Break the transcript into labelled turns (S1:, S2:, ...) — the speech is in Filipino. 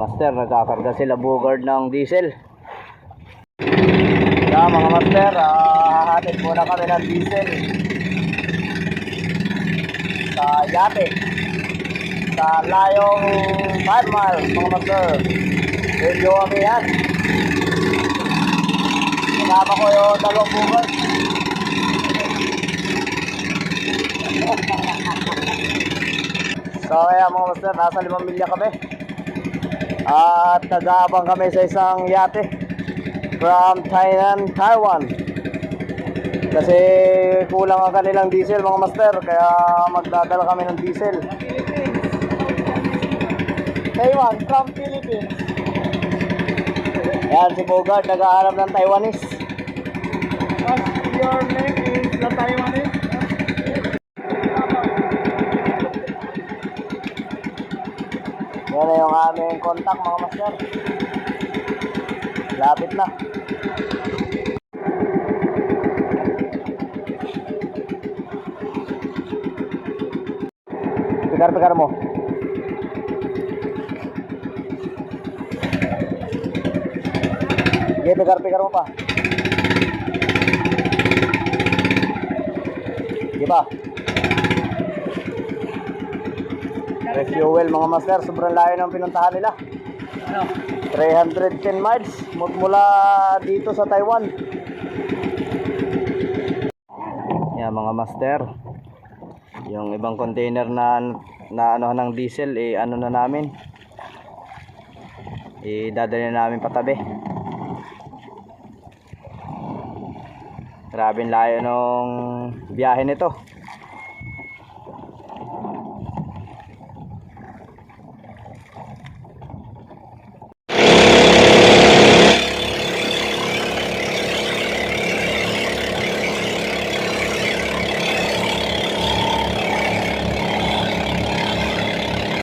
S1: master, nagkakarga sila bugard ng diesel. Yeah, mga master, ah, hahatid muna kami ng diesel. Sa yate. Sa layong 5 miles, mga master. Medyo kami yan. Kasama ko yung dalawang bugard. So kaya mga master, nasa 5 milya kami. At nag-aabang kami sa isang yate from Thailand, Taiwan. Kasi kulang ang kanilang diesel mga master, kaya magdadala kami ng diesel. Taiwan, from Philippines. Yan si Bogart, nag-aaral ng Taiwanese.
S2: Your name is the Taiwanese?
S1: Yan na yung aming contact mga master. Lapit na. Pikar-pikar mo. Sige, pikar-pikar mo pa. Sige pa. Refuel mga master, sobrang layo ng pinuntahan nila.
S2: Ano?
S1: 310 miles mul- mula dito sa Taiwan. Yan mga master. Yung ibang container na na ano ng diesel eh ano na namin. Eh dadalhin na namin patabi. Grabe layo nung biyahe nito.